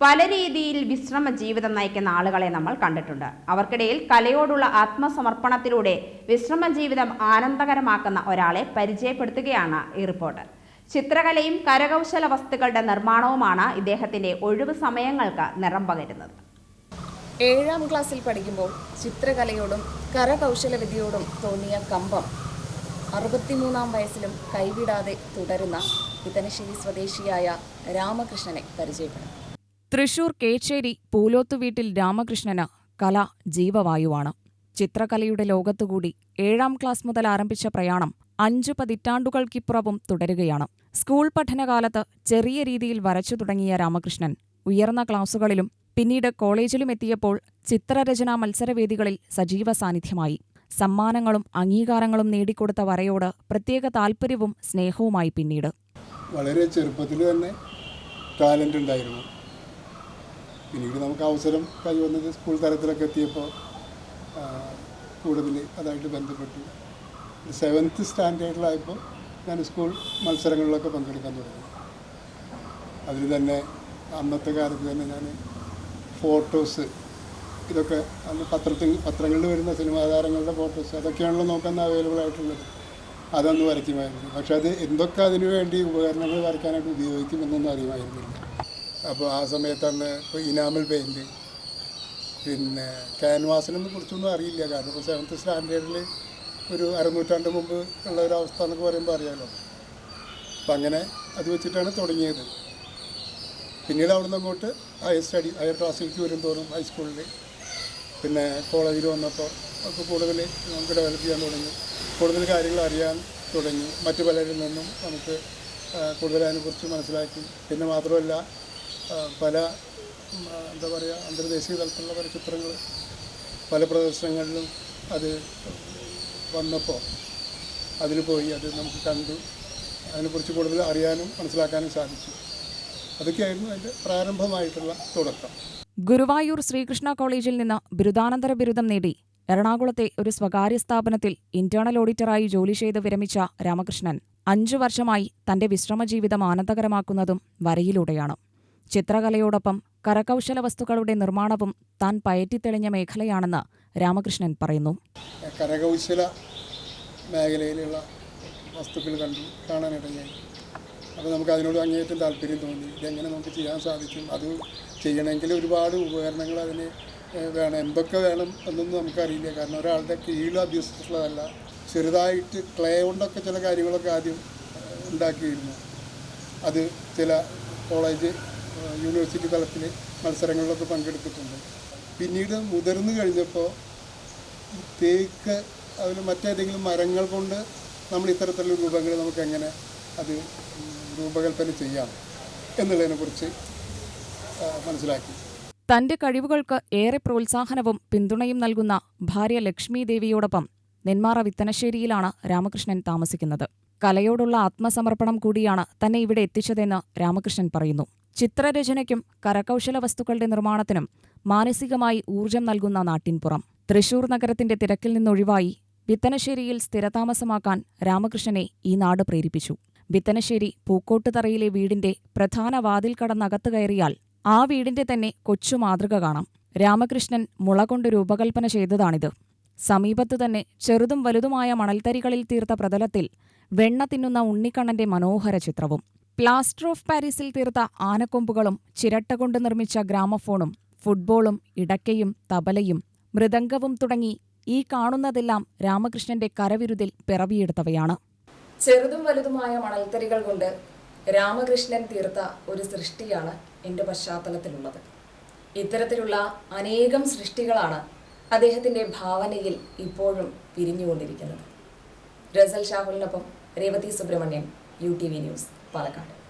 പല രീതിയിൽ വിശ്രമ ജീവിതം നയിക്കുന്ന ആളുകളെ നമ്മൾ കണ്ടിട്ടുണ്ട്. അവർക്കിടയിൽ കലയോടുള്ള ആത്മസമർപ്പണത്തിലൂടെ വിശ്രമ ജീവിതം ആനന്ദകരമാക്കുന്ന ഒരാളെ പരിചയപ്പെടുത്തുകയാണ് ഈ റിപ്പോർട്ട്. ചിത്രകലയും കരകൗശല വസ്തുക്കളുടെ നിർമ്മാണവുമാണ് ഇദ്ദേഹത്തിന്റെ ഒഴിവ് സമയങ്ങൾക്ക് നിറം പകരുന്നത്. ഏഴാം ക്ലാസ്സിൽ പഠിക്കുമ്പോൾ ചിത്രകലയോടും കരകൗശല വിദ്യയോടും തോന്നിയ കമ്പം അറുപത്തിമൂന്നാം വയസ്സിലും കൈവിടാതെ തുടരുന്ന ഇതനശ്ശേരി സ്വദേശിയായ രാമകൃഷ്ണനെ പരിചയപ്പെടും തൃശൂർ കേച്ചേരി പൂലോത്തുവീട്ടിൽ രാമകൃഷ്ണന് കല ജീവവായുവാണ്. ചിത്രകലയുടെ ലോകത്തുകൂടി ഏഴാം ക്ലാസ് മുതൽ ആരംഭിച്ച പ്രയാണം അഞ്ചു പതിറ്റാണ്ടുകൾക്കിപ്പുറവും തുടരുകയാണ്. സ്കൂൾ പഠനകാലത്ത് ചെറിയ രീതിയിൽ വരച്ചു തുടങ്ങിയ രാമകൃഷ്ണൻ ഉയർന്ന ക്ലാസുകളിലും പിന്നീട് കോളേജിലും എത്തിയപ്പോൾ ചിത്രരചനാ മത്സരവേദികളിൽ സജീവ സാന്നിധ്യമായി. സമ്മാനങ്ങളും അംഗീകാരങ്ങളും നേടിക്കൊടുത്ത വരയോട് പ്രത്യേക താൽപ്പര്യവും സ്നേഹവുമായി പിന്നീട്. വളരെ ചെറുപ്പത്തിൽ തന്നെ ടാലന്റ് ഉണ്ടായിരുന്നു. പിന്നീട് നമുക്ക് അവസരം കൈവന്നത് സ്കൂൾ തലത്തിലൊക്കെ എത്തിയപ്പോൾ കൂടുതൽ അതായിട്ട് ബന്ധപ്പെട്ടു. സെവൻത്ത് സ്റ്റാൻഡേർഡിലായപ്പോൾ ഞാൻ സ്കൂൾ മത്സരങ്ങളിലൊക്കെ പങ്കെടുക്കാൻ തുടങ്ങി. അതിൽ തന്നെ അന്നത്തെ കാലത്ത് തന്നെ ഞാൻ ഫോട്ടോസ് ഇതൊക്കെ അന്ന് പത്രത്തിൽ പത്രങ്ങളിൽ വരുന്ന സിനിമാ താരങ്ങളുടെ ഫോട്ടോസ് അതൊക്കെയാണല്ലോ നോക്കാൻ അവൈലബിൾ ആയിട്ടുള്ളത്. അതൊന്ന് വരയ്ക്കുമായിരുന്നു. പക്ഷെ അത് എന്തൊക്കെ അതിനു വേണ്ടി ഉപകരണങ്ങൾ വരയ്ക്കാനായിട്ട് ഉപയോഗിക്കുമെന്നൊന്നും അറിയുമായിരുന്നില്ല. അപ്പോൾ ആ സമയത്താണ് ഇപ്പോൾ ഇനാമൽ പെയിന്റ് പിന്നെ ക്യാൻവാസിനൊന്നും കുറിച്ചൊന്നും അറിയില്ല. കാരണം ഇപ്പോൾ സെവൻത്ത് സ്റ്റാൻഡേർഡിൽ ഒരു അരനൂറ്റാണ്ട് മുമ്പ് ഉള്ള ഒരു അവസ്ഥ എന്നൊക്കെ പറയുമ്പോൾ അറിയാമല്ലോ അപ്പം അങ്ങനെ അത് വെച്ചിട്ടാണ് തുടങ്ങിയത്. പിന്നീട് അവിടെ നിന്ന് അങ്ങോട്ട് ഹയർ സ്റ്റഡി ഹയർ ക്ലാസ്സിലേക്ക് വരും തോറും ഹൈസ്കൂളിൽ പിന്നെ കോളേജിൽ വന്നപ്പോൾ ഒക്കെ കൂടുതൽ നമുക്ക് ഡെവലപ്പ് ചെയ്യാൻ തുടങ്ങി. കൂടുതൽ കാര്യങ്ങൾ അറിയാൻ തുടങ്ങി. മറ്റു പലരിൽ നിന്നും നമുക്ക് കൂടുതൽ അതിനെക്കുറിച്ച് മനസ്സിലാക്കി. പിന്നെ മാത്രമല്ല പല എന്താ പറയുക അന്തർദേശീയ തലത്തിലുള്ള പല ചിത്രങ്ങൾ പല പ്രദർശനങ്ങളിലും അത് വന്നപ്പോൾ അതിൽ പോയി അത് നമുക്ക് കണ്ടു. അതിനെക്കുറിച്ച് കൂടുതൽ അറിയാനും മനസ്സിലാക്കാനും സാധിച്ചു. അതൊക്കെയായിരുന്നു അതിന്റെ പ്രാരംഭമായിട്ടുള്ള തുടക്കം. ഗുരുവായൂർ ശ്രീകൃഷ്ണ കോളേജിൽ നിന്ന് ബിരുദാനന്തര ബിരുദം നേടി എറണാകുളത്തെ ഒരു സ്വകാര്യ സ്ഥാപനത്തിൽ ഇന്റേണൽ ഓഡിറ്ററായി ജോലി ചെയ്ത് വിരമിച്ച രാമകൃഷ്ണൻ അഞ്ചു വർഷമായി തന്റെ വിശ്രമജീവിതം ആനന്ദകരമാക്കുന്നതും വരയിലൂടെയാണ്. ചിത്രകലയോടൊപ്പം കരകൗശല വസ്തുക്കളുടെ നിർമ്മാണവും താൻ പയറ്റിത്തെളിഞ്ഞ മേഖലയാണെന്ന് രാമകൃഷ്ണൻ പറയുന്നു. കരകൗശല മേഖലയിലുള്ള വസ്തുക്കൾ കണ്ടു കാണാനിടയായി. അപ്പോൾ നമുക്ക് അതിനോട് അങ്ങേയറ്റം താല്പര്യം തോന്നി. ഇതെങ്ങനെ നമുക്ക് ചെയ്യാൻ സാധിക്കും? അത് ചെയ്യണമെങ്കിൽ ഒരുപാട് ഉപകരണങ്ങൾ അതിന് വേണം. എന്തൊക്കെ വേണം എന്നൊന്നും നമുക്കറിയില്ല. കാരണം ഒരാളുടെ കീഴിൽ അഭ്യസിച്ചിട്ടുള്ളതല്ല. ചെറുതായിട്ട് ക്ലേ കൊണ്ടൊക്കെ ചില കാര്യങ്ങളൊക്കെ ആദ്യം ഉണ്ടാക്കിയിരുന്നു. അത് ചില കോളേജ് യൂണിവേഴ്സിറ്റി തലത്തിൽ മത്സരങ്ങളിലൊക്കെ പങ്കെടുത്തിട്ടുണ്ട്. പിന്നീട് മുതിർന്നു കഴിഞ്ഞപ്പോൾ തേക്ക് അതിൽ മറ്റേതെങ്കിലും മരങ്ങൾ കൊണ്ട് നമ്മൾ ഇത്തരത്തിലുള്ള രൂപങ്ങൾ നമുക്ക് എങ്ങനെ അത് രൂപകൽപ്പന ചെയ്യാം എന്നുള്ളതിനെക്കുറിച്ച് മനസ്സിലാക്കി. തന്റെ കഴിവുകൾക്ക് ഏറെ പ്രോത്സാഹനവും പിന്തുണയും നൽകുന്ന ഭാര്യ ലക്ഷ്മി ദേവിയോടൊപ്പം നെന്മാറ വിത്തനശ്ശേരിയിലാണ് രാമകൃഷ്ണൻ താമസിക്കുന്നത്. കലയോടുള്ള ആത്മസമർപ്പണം കൂടിയാണ് തന്നെ ഇവിടെ എത്തിച്ചതെന്ന് രാമകൃഷ്ണൻ പറയുന്നു. ചിത്രരചനയ്ക്കും കരകൗശല വസ്തുക്കളുടെ നിർമ്മാണത്തിനും മാനസികമായി ഊർജം നൽകുന്ന നാട്ടിൻപുറം. തൃശൂർ നഗരത്തിന്റെ തിരക്കിൽ നിന്നൊഴിവായി വിത്തനശ്ശേരിയിൽ സ്ഥിരതാമസമാക്കാൻ രാമകൃഷ്ണനെ ഈ നാട് പ്രേരിപ്പിച്ചു. വിത്തനശ്ശേരി പൂക്കോട്ടുതറയിലെ വീടിന്റെ പ്രധാന വാതിൽ കടന്നകത്ത് കയറിയാൽ ആ വീടിന്റെ തന്നെ കൊച്ചു മാതൃക കാണാം. രാമകൃഷ്ണൻ മുള കൊണ്ട് രൂപകൽപ്പന ചെയ്തതാണിത്. സമീപത്തു തന്നെ ചെറുതും വലുതുമായ മണൽത്തരികളിൽ തീർത്ത പ്രതലത്തിൽ വെണ്ണ തിന്നുന്ന ഉണ്ണിക്കണ്ണന്റെ മനോഹര ചിത്രവും പ്ലാസ്റ്റർ ഓഫ് പാരീസിൽ തീർത്ത ആനക്കൊമ്പുകളും ചിരട്ട കൊണ്ട് നിർമ്മിച്ച ഗ്രാമഫോണും ഫുട്ബോളും ഇടക്കയും തബലയും മൃദംഗവും തുടങ്ങി ഈ കാണുന്നതെല്ലാം രാമകൃഷ്ണന്റെ കരവിരുതിൽ പിറവിയെടുത്തവയാണ്. ചെറുതും വലുതുമായ മണൽത്തരികൾ കൊണ്ട് രാമകൃഷ്ണൻ തീർത്ത ഒരു സൃഷ്ടിയാണ് എന്റെ പശ്ചാത്തലത്തിലുള്ളത്. ഇത്തരത്തിലുള്ള അനേകം സൃഷ്ടികളാണ് അദ്ദേഹത്തിന്റെ ഭാവനയിൽ ഇപ്പോഴും പിരിഞ്ഞുകൊണ്ടിരിക്കുന്നത്. Russell ഷാഹുലിനൊപ്പം Revathi Subramanian U T V news. Palakkad.